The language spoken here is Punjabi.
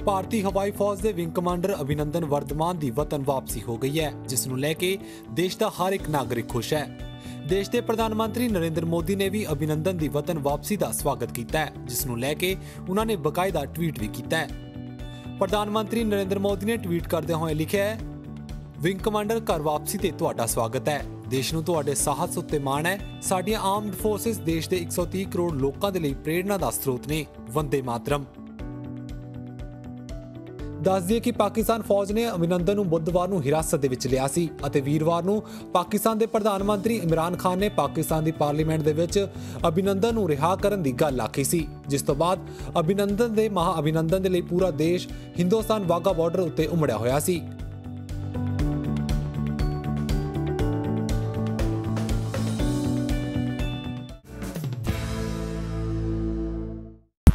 ਭਾਰਤੀ ਹਵਾਈ ਫੌਜ ਦੇ ਵਿੰਗ ਕਮਾਂਡਰ ਅਭਿਨੰਦਨ ਵਰਧਮਾਨ ਦੀ ਵਤਨ ਵਾਪਸੀ ਹੋ ਗਈ ਹੈ, ਜਿਸ ਨੂੰ ਲੈ ਕੇ ਦੇਸ਼ ਦਾ ਹਰ ਇੱਕ ਨਾਗਰਿਕ ਖੁਸ਼ ਹੈ। ਦੇਸ਼ ਦੇ ਪ੍ਰਧਾਨ ਮੰਤਰੀ ਨਰਿੰਦਰ ਮੋਦੀ ਨੇ ਵੀ ਅਭਿਨੰਦਨ ਦੀ ਵਤਨ ਵਾਪਸੀ ਦਾ ਸਵਾਗਤ ਕੀਤਾ ਹੈ, ਜਿਸ ਨੂੰ ਲੈ ਕੇ ਉਹਨਾਂ ਨੇ ਬਕਾਇਦਾ ਟਵੀਟ ਵੀ ਕੀਤਾ ਹੈ। ਪ੍ਰਧਾਨ ਮੰਤਰੀ ਨਰਿੰਦਰ ਮੋਦੀ ਨੇ ਟਵੀਟ ਕਰਦਿਆਂ ਹੋਏ ਲਿਖਿਆ ਹੈ, ਵਿੰਗ ਕਮਾਂਡਰ ਘਰ ਵਾਪਸੀ ਤੇ ਤੁਹਾਡਾ ਸਵਾਗਤ ਹੈ। ਦੇਸ਼ ਨੂੰ ਤੁਹਾਡੇ ਸਾਹਸ ਉੱਤੇ ਮਾਣ ਹੈ। ਸਾਡੀਆਂ ਆਰਮਡ ਫੋਰਸਸ ਦੇਸ਼ ਦੇ 130 ਕਰੋੜ ਲੋਕਾਂ ਦੇ ਲਈ ਪ੍ਰੇਰਣਾ ਦਾ ਸਰੋਤ ਨੇ। ਵੰਦੇ ਮਾਤਰਮ। ਦੱਸ ਦਈਏ ਕਿ ਪਾਕਿਸਤਾਨ ਫੌਜ ਨੇ ਅਭਿਨੰਦਨ ਨੂੰ ਬੁੱਧਵਾਰ ਨੂੰ ਹਿਰਾਸਤ ਦੇ ਵਿੱਚ ਲਿਆ ਸੀ ਅਤੇ ਵੀਰਵਾਰ ਨੂੰ ਪਾਕਿਸਤਾਨ ਦੇ ਪ੍ਰਧਾਨ ਮੰਤਰੀ ਇਮਰਾਨ ਖਾਨ ਨੇ ਪਾਕਿਸਤਾਨ ਦੀ ਪਾਰਲੀਮੈਂਟ ਦੇ ਵਿੱਚ ਅਭਿਨੰਦਨ ਨੂੰ ਰਿਹਾ ਕਰਨ ਦੀ ਗੱਲ ਆਖੀ ਸੀ, ਜਿਸ ਤੋਂ ਬਾਅਦ ਅਭਿਨੰਦਨ ਦੇ ਮਹਾ ਅਭਿਨੰਦਨ ਦੇ ਲਈ ਪੂਰਾ ਦੇਸ਼ ਹਿੰਦੁਸਤਾਨ ਵਾਗਾ ਬਾਰਡਰ ਉੱਤੇ ਉਮੜਿਆ ਹੋਇਆ ਸੀ।